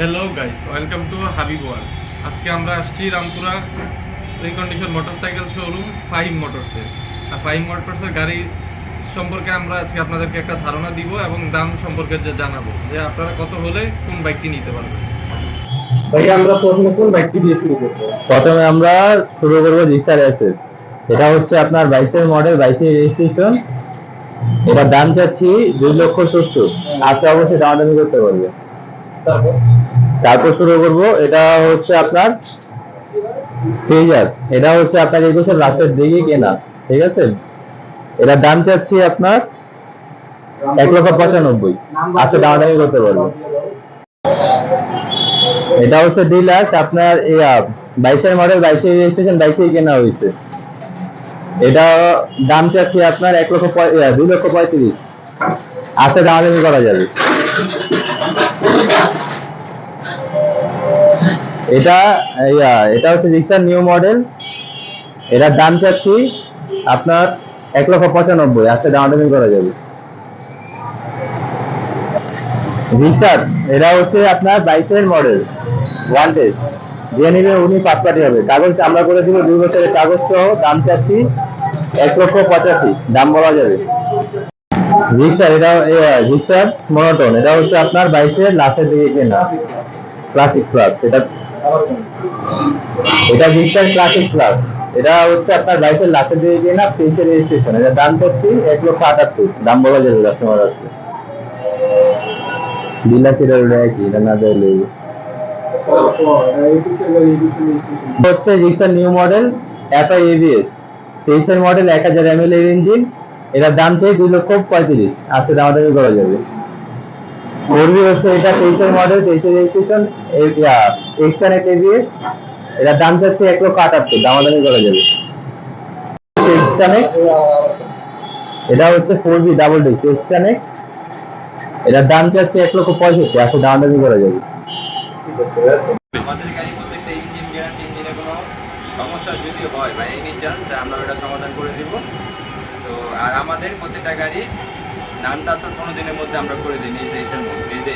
Hello guys welcome to Habib world আজকে আমরা আসছি Rampura recondition motorcycle showroom Fahim মোটরসে আর ফাহিম মোটরসের গাড়ি সম্পর্কে আমরা আজকে আপনাদেরকে একটা ধারণা দিব এবং দাম সম্পর্কে যে জানাব। যে আপনারা কত হলে কোন বাইকটি নিতে পারবেন। ভাই আমরা প্রথমে কোন বাইকটি দিয়ে শুরু করব? প্রথমে আমরা শুরু করব এটা হচ্ছে আপনার বাইশের মডেল বাইশের রেজিস্ট্রেশন এটার দাম চাচ্ছি দুই লক্ষ সত্তর। আজকে অবশ্যই দামাদামি করতে পারবে। তারপর? শুরু করব এটা হচ্ছে আপনার ফ্রিজার এটা হচ্ছে আপনার একুশের লাস্টের দিকে কেনা ঠিক আছে? এটার দাম চাচ্ছি আপনার এক লক্ষ পঁচানব্বই। আজকে দামাদামি করতে পারবে। এটা হচ্ছে ডিলাক্স আপনার বাইশের মডেল বাইশে রেজিস্ট্রেশন বাইশেই কেনা হয়েছে। এটা দাম চাচ্ছি আপনার এক লক্ষ দুই লক্ষ পঁয়ত্রিশ। আজকে দামাদামি করা যাবে। এটা ইয়া, এটা হচ্ছে রিক্সার নিউ মডেল এটার দাম চাচ্ছি আপনার এক লক্ষ পঁচানব্বই আজকে দামাদামি করা যাবে। স্যার এটা হচ্ছে আপনার বাইশের মডেল ওয়ান টেস্ট যে নিবে উনি পাঁচ পার্টি হবে। কাগজ আমরা করে দিব দুই বছরের কাগজ সহ দাম চাচ্ছি এক লক্ষ পঁচাশি দাম বলা যাবে। স্যার এটা রিক্সার মনোটন এটা হচ্ছে আপনার বাইশের লাস্টের দিকে কেনা। ক্লাসিক ক্লাস এটা এটা স্যার ক্লাসিক প্লাস এটা হচ্ছে আপনার বাইশের লাস্টের দিকে কেনা তেইশের রেজিস্ট্রেশন এটা দাম চাচ্ছি এক লক্ষ আটাত্তর। দাম বলা যাবে কাস্টমার আসলে। বিলাসী এটা না হচ্ছে রিক্সার নিউ মডেল এবিএস তেইশের মডেল এক হাজার এম এর ইঞ্জিন এটার দাম চাই দুই লক্ষ পঁয়ত্রিশ। আজকে দামাদামি করা যাবে। করবি হচ্ছে এটা তেইশের মডেল তেইশের রেজিস্ট্রেশন এক্স কানেক্ট এবিএস এটার দাম চাচ্ছে এক লক্ষ আটাত্তর, দামাদামি করা যাবে। এটা হচ্ছে ফোর বি ডাবল ডিক্স এক্স কানেক্ট এটার দাম চাচ্ছে এক লক্ষ পঁয়ষট্টি আজকে দামাদামি করা যাবে। আমাদের গাড়ি সমস্যা যদি হয় বা এনি চান্স আমরা ওটা সমাধান করে দিব। তো, আর আমাদের প্রত্যেকটা গাড়ি নামটা তো কোনোদিনের মধ্যে আমরা করে দিই নিজে এটার মধ্যে